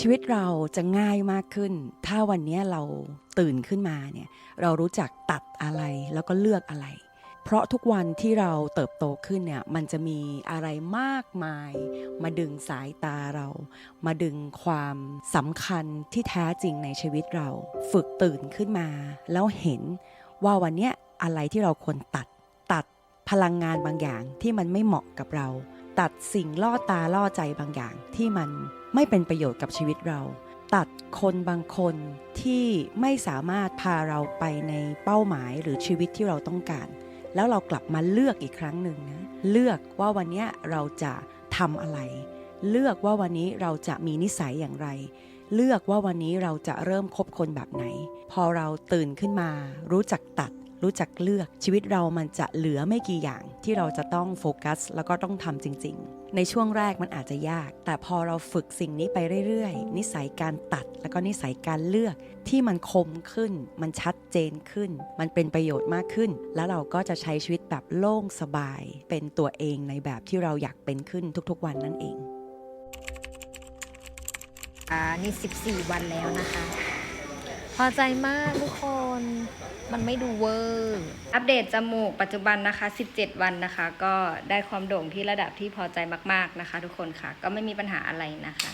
ชีวิตเราจะง่ายมากขึ้น ถ้าวันนี้เราตื่นขึ้นมาเนี่ยเรารู้จักตัดอะไรแล้วก็เลือกอะไร เพราะทุกวันที่เราเติบโตขึ้นเนี่ยมันจะมีอะไรมากมาย มาดึงสายตาเรา มาดึงความสำคัญที่แท้จริงในชีวิตเรา ฝึกตื่นขึ้นมา แล้วเห็นว่าวันนี้อะไรที่เราควรตัดตัดพลังงานบางอย่างที่มันไม่เหมาะกับเรา ตัดสิ่งล่อตาล่อใจบางอย่างที่มันไม่เป็นประโยชน์กับชีวิตเรา ตัดคนบางคนที่ไม่สามารถพาเราไปในเป้าหมายหรือชีวิตที่เราต้องการ แล้วเรากลับมาเลือกอีกครั้งหนึ่งนะเลือกว่าวันนี้เราจะทำอะไร เลือกว่าวันนี้เราจะมีนิสัยอย่างไร เลือกว่าวันนี้เราจะเริ่มคบคนแบบไหน พอเราตื่นขึ้นมา รู้จักตัด รู้จักเลือกชีวิตเรามันจะเหลือไม่กี่อย่างที่เราจะต้องโฟกัส แล้วก็ต้องทำจริง ๆ ในช่วงแรกมันอาจจะยาก แต่พอเราฝึกสิ่งนี้ไปเรื่อยๆ นิสัยการตัด แล้วก็นิสัยการเลือกที่มันคมขึ้น มันชัดเจนขึ้น มันเป็นประโยชน์มากขึ้น แล้วเราก็จะใช้ชีวิตแบบโล่งสบาย เป็นตัวเองในแบบที่เราอยากเป็นขึ้นทุกๆ วันนั่นเองอ่านี่ 14 วันแล้วนะคะ พอใจมากทุกคน มันไม่ดูเวอร์ อัปเดตจมูกปัจจุบันนะคะ 17 วันนะคะ ก็ได้ความโด่งที่ระดับที่พอใจมาก ๆนะคะ ทุกคนค่ะ ก็ไม่มีปัญหาอะไรนะคะ